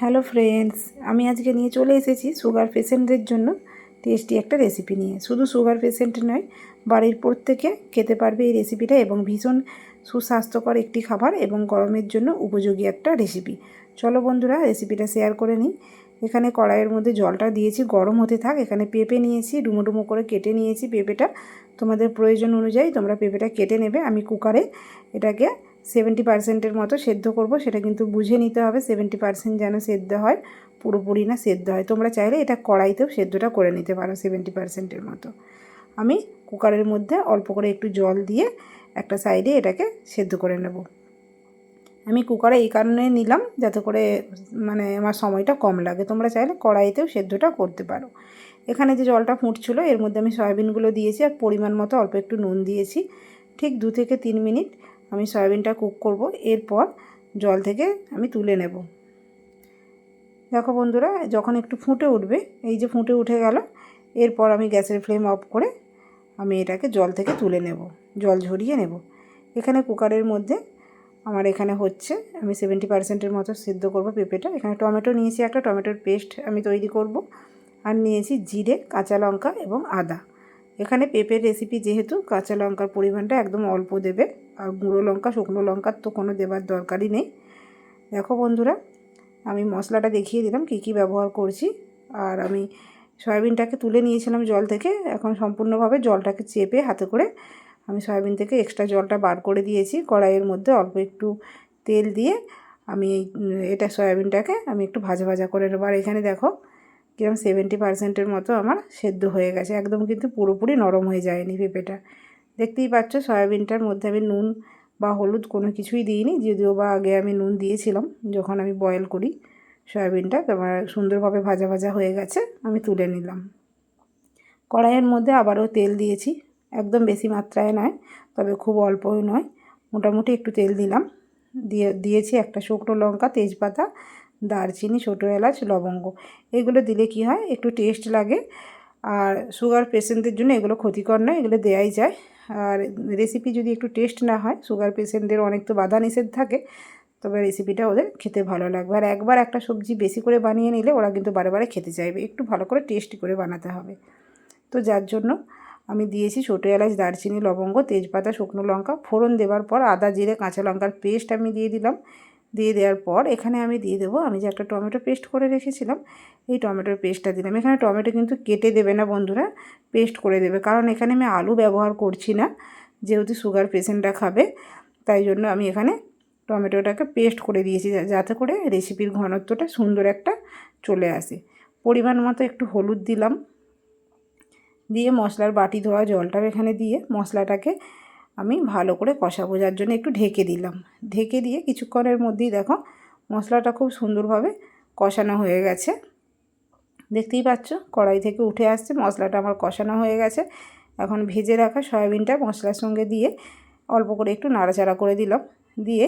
Hello friends, আমি আজকে নিয়ে চলে এসেছি সুগার পেশেন্টদের জন্য টেস্টি একটা রেসিপি নিয়ে। শুধু সুগার পেশেন্ট নয়, বাড়ির প্রত্যেকে খেতে পারবে এই রেসিপিটা এবং ভীষণ সুস্বাস্থ্যকর একটি খাবার এবং গরমের জন্য উপযোগী একটা রেসিপি। চলো বন্ধুরা, রেসিপিটা শেয়ার করে নিই। এখানে কড়াইয়ের মধ্যে জলটা দিয়েছি, গরম হতে থাক। এখানে পেঁপে নিয়েছি ডুমো ডুমো করে কেটে নিয়েছি পেঁপেটা। তোমাদের প্রয়োজন অনুযায়ী তোমরা পেঁপেটা কেটে নেবে। আমি কুকারে এটাকে সেভেন্টি পার্সেন্টের মতো সেদ্ধ করব, সেটা কিন্তু বুঝে নিতে হবে, সেভেন্টি পার্সেন্ট যেন সেদ্ধ হয়, পুরোপুরি না সেদ্ধ হয়। তোমরা চাইলে এটা কড়াইতেও সেদ্ধটা করে নিতে পারো সেভেন্টি পার্সেন্টের মতো। আমি কুকারের মধ্যে অল্প করে একটু জল দিয়ে একটা সাইডে এটাকে সেদ্ধ করে নেব। আমি কুকারে এই কারণে নিলাম যাতে করে মানে আমার সময়টা কম লাগে। তোমরা চাইলে কড়াইতেও সেদ্ধটা করতে পারো। এখানে যে জলটা ফুটছিল, এর মধ্যে আমি সয়াবিনগুলো দিয়েছি আর পরিমাণ মতো অল্প একটু নুন দিয়েছি। ঠিক দু থেকে তিন মিনিট আমি সয়াবিনটা কুক করব, এরপর জল থেকে আমি তুলে নেব। দেখো বন্ধুরা, যখন একটু ফুটে উঠবে, এই যে ফুটে উঠে গেল, এরপর আমি গ্যাসের ফ্লেম অফ করে আমি এটাকে জল থেকে তুলে নেব, জল ঝরিয়ে নেব। এখানে কুকারের মধ্যে আমার এখানে হচ্ছে, আমি সেভেন্টি পার্সেন্টের মতো সিদ্ধ করব পেঁপেটা। এখানে টমেটো নিয়েছি একটা, টমেটোর পেস্ট আমি তৈরি করব। আর নিয়েছি জিরে, কাঁচা লঙ্কা এবং আদা। এখানে পেঁপের রেসিপি যেহেতু, কাঁচা লঙ্কার পরিমাণটা একদম অল্প দেবে। আর গুঁড়ো লঙ্কা, শুকনো লঙ্কার তো কোনো দেবার দরকারই নেই। দেখো বন্ধুরা, আমি মশলাটা দেখিয়ে দিলাম কী কী ব্যবহার করছি। আর আমি সয়াবিনটাকে তুলে নিয়েছিলাম জল থেকে, এখন সম্পূর্ণভাবে জলটাকে চেপে হাতে করে আমি সয়াবিন থেকে এক্সট্রা জলটা বার করে দিয়েছি। কড়াইয়ের মধ্যে অল্প একটু তেল দিয়ে আমি এটা সয়াবিনটাকে আমি একটু ভাজা ভাজা করে নেব। আর এখানে দেখো কীরকম সেভেন্টি পার্সেন্টের মতো আমার সেদ্ধ হয়ে গেছে। একদম কিন্তু পুরোপুরি নরম হয়ে যায়নি পেঁপেটা। দেখতেই পাচ্ছ, সয়াবিনটার মধ্যে আমি নুন বা হলুদ কোনো কিছুই দিইনি, যদিও বা আগে আমি নুন দিয়েছিলাম যখন আমি বয়েল করি সয়াবিনটা তোমার সুন্দরভাবে ভাজা ভাজা হয়ে গেছে, আমি তুলে নিলাম। কড়াইয়ের মধ্যে আবারও তেল দিয়েছি, একদম বেশি মাত্রায় নয়, তবে খুব অল্পই নয়, মোটামুটি একটু তেল দিলাম। দিয়ে, দিয়েছি একটা শুকনো লঙ্কা, তেজপাতা দারচিনি, ছোটো এলাচ, লবঙ্গ। এগুলো দিলে কি হয়? একটু টেস্ট লাগে। আর সুগার পেশেন্টদের জন্য এগুলো ক্ষতিকর নয়, এগুলো দেয়াই যায়। আর রেসিপি যদি একটু টেস্ট না হয় সুগার পেশেন্টদের অনেক তো বাধা নিষেধ থাকে, তবে রেসিপিটা ওদের খেতে ভালো লাগবে। আর একবার একটা সবজি বেশি করে বানিয়ে নিলে ওরা কিন্তু বারে বারে খেতে চাইবে। একটু ভালো করে টেস্ট করে বানাতে হবে। তো যার জন্য আমি দিয়েছি ছোটো এলাচ, দারচিনি, লবঙ্গ, তেজপাতা, শুকনো লঙ্কা। ফোড়ন দেওয়ার পর আদা, জিরে, কাঁচা লঙ্কার পেস্ট আমি দিয়ে দিলাম। দিয়ে দেওয়ার পর এখানে আমি দিয়ে দেবো, আমি যে একটা টমেটো পেস্ট করে রেখেছিলাম, এই টমেটোর পেস্টটা দিলাম। এখানে টমেটো কিন্তু কেটে দেবে না বন্ধুরা, পেস্ট করে দেবে, কারণ এখানে আমি আলু ব্যবহার করছি না, যেহেতু সুগার পেশেন্টরা খাবে, তাই জন্য আমি এখানে টমেটোটাকে পেস্ট করে দিয়েছি যাতে করে রেসিপির ঘনত্বটা সুন্দর একটা চলে আসে। পরিমাণ মতো একটু হলুদ দিলাম, দিয়ে মশলার বাটি ধোয়া জলটাও এখানে দিয়ে মশলাটাকে আমি ভালো করে কষাবো, যার জন্য একটু ঢেকে দিলাম। ঢেকে দিয়ে কিছুক্ষণের মধ্যেই দেখো মশলাটা খুব সুন্দরভাবে কষানো হয়ে গেছে। দেখতেই পাচ্ছ, কড়াই থেকে উঠে আসছে, মশলাটা আমার কষানো হয়ে গেছে। এখন ভেজে রাখা সয়াবিনটা মশলার সঙ্গে দিয়ে অল্প করে একটু নাড়াচাড়া করে দিলাম। দিয়ে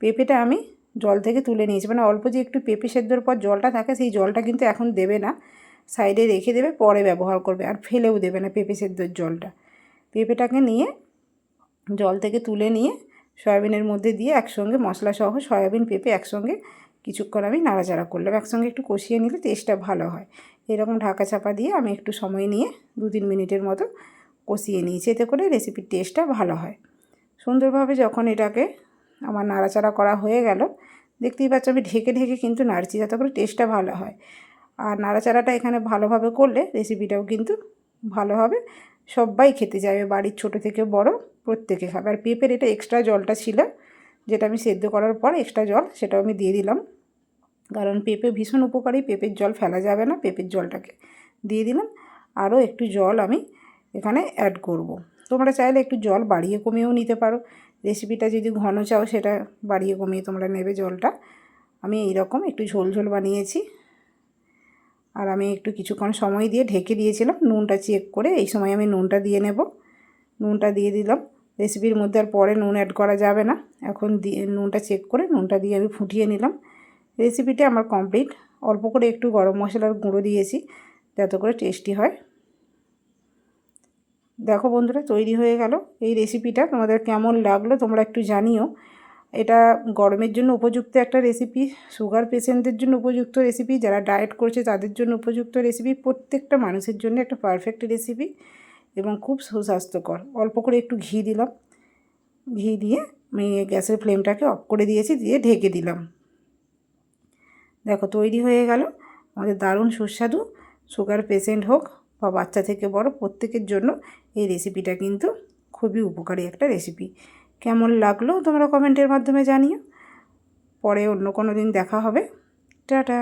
পেঁপেটা আমি জল থেকে তুলে নিয়েছি। মানে অল্প যে একটু পেঁপে সেদ্ধর পর জলটা থাকে, সেই জলটা কিন্তু এখন দেবে না। সাইডে রেখে দেবে, পরে ব্যবহার করবে, আর ফেলেও দেবে না পেঁপে সেদ্ধর জলটা। পেঁপেটাকে নিয়ে জল থেকে তুলে নিয়ে সয়াবিনের মধ্যে দিয়ে একসঙ্গে মশলা সহ সয়াবিন পেঁপে একসঙ্গে কিছুক্ষণ আমি নাড়াচাড়া করলাম। একসঙ্গে একটু কষিয়ে নিলে টেস্টটা ভালো হয়। এরকম ঢাকা চাপা দিয়ে আমি একটু সময় নিয়ে দু তিন মিনিটের মতো কষিয়ে নিয়েছি। এতে করে রেসিপির টেস্টটা ভালো হয়। সুন্দরভাবে যখন এটাকে আমার নাড়াচাড়া করা হয়ে গেল, দেখতেই পাচ্ছ আমি ঢেকে ঢেকে কিন্তু নাড়ছি যাতে করে টেস্টটা ভালো হয়। আর নাড়াচাড়াটা এখানে ভালোভাবে করলে রেসিপিটাও কিন্তু ভালো হবে। সবাই খেতে যাবে, বাড়ির ছোট থেকে বড়। প্রত্যেকে খাবে। আর পেঁপের এটা এক্সট্রা জলটা ছিল, যেটা আমি সেদ্ধ করার পর এক্সট্রা জল সেটাও আমি দিয়ে দিলাম। কারণ পেঁপে ভীষণ উপকারী, পেঁপের জল ফেলা যাবে না পেঁপের জলটাকে। দিয়ে দিলাম। আরও একটু জল আমি এখানে অ্যাড করব। তোমরা চাইলে একটু জল বাড়িয়ে কমিয়েও নিতে পারো। রেসিপিটা যদি ঘন চাও সেটা বাড়িয়ে কমিয়ে তোমরা নেবে জলটা। আমি এই রকম একটু ঝোল ঝোল বানিয়েছি। আর আমি একটু কিছুক্ষণ সময় দিয়ে ঢেকে দিয়েছিলাম। নুনটা চেক করে এই সময় আমি নুনটা দিয়ে নেব। নুনটা দিয়ে দিলাম। রেসিপির মধ্যে আর পরে নুন অ্যাড করা যাবে না। এখন দিয়ে নুনটা চেক করে নুনটা দিয়ে আমি ফুটিয়ে নিলাম। রেসিপিটা আমার কমপ্লিট অল্প করে একটু গরম মশলার গুঁড়ো দিয়েছি যাতে করে টেস্টি হয়। দেখো বন্ধুরা, তৈরি হয়ে গেল। এই রেসিপিটা তোমাদের কেমন লাগল তোমরা একটু জানিও। এটা গরমের জন্য উপযুক্ত একটা রেসিপি সুগার পেশেন্টদের জন্য উপযুক্ত রেসিপি, যারা ডায়েট করছে তাদের জন্য উপযুক্ত রেসিপি, প্রত্যেকটা মানুষের জন্য একটা পারফেক্ট রেসিপি। এবং খুব সুস্বাস্থ্যকর। অল্প করে একটু ঘি দিলাম। ঘি দিয়ে আমি গ্যাসের ফ্লেমটাকে অফ করে দিয়েছি, দিয়ে ঢেকে দিলাম। দেখো, তৈরি হয়ে গেল। আমাদের দারুণ সুস্বাদু। সুগার পেশেন্ট হোক বা বাচ্চা থেকে বড়, প্রত্যেকের জন্য এই রেসিপিটা কিন্তু খুবই উপকারী একটা রেসিপি। কেমন লাগল তোমরা কমেন্টের মাধ্যমে জানিও। পরে অন্য কোনো দিন দেখা হবে। টাটা!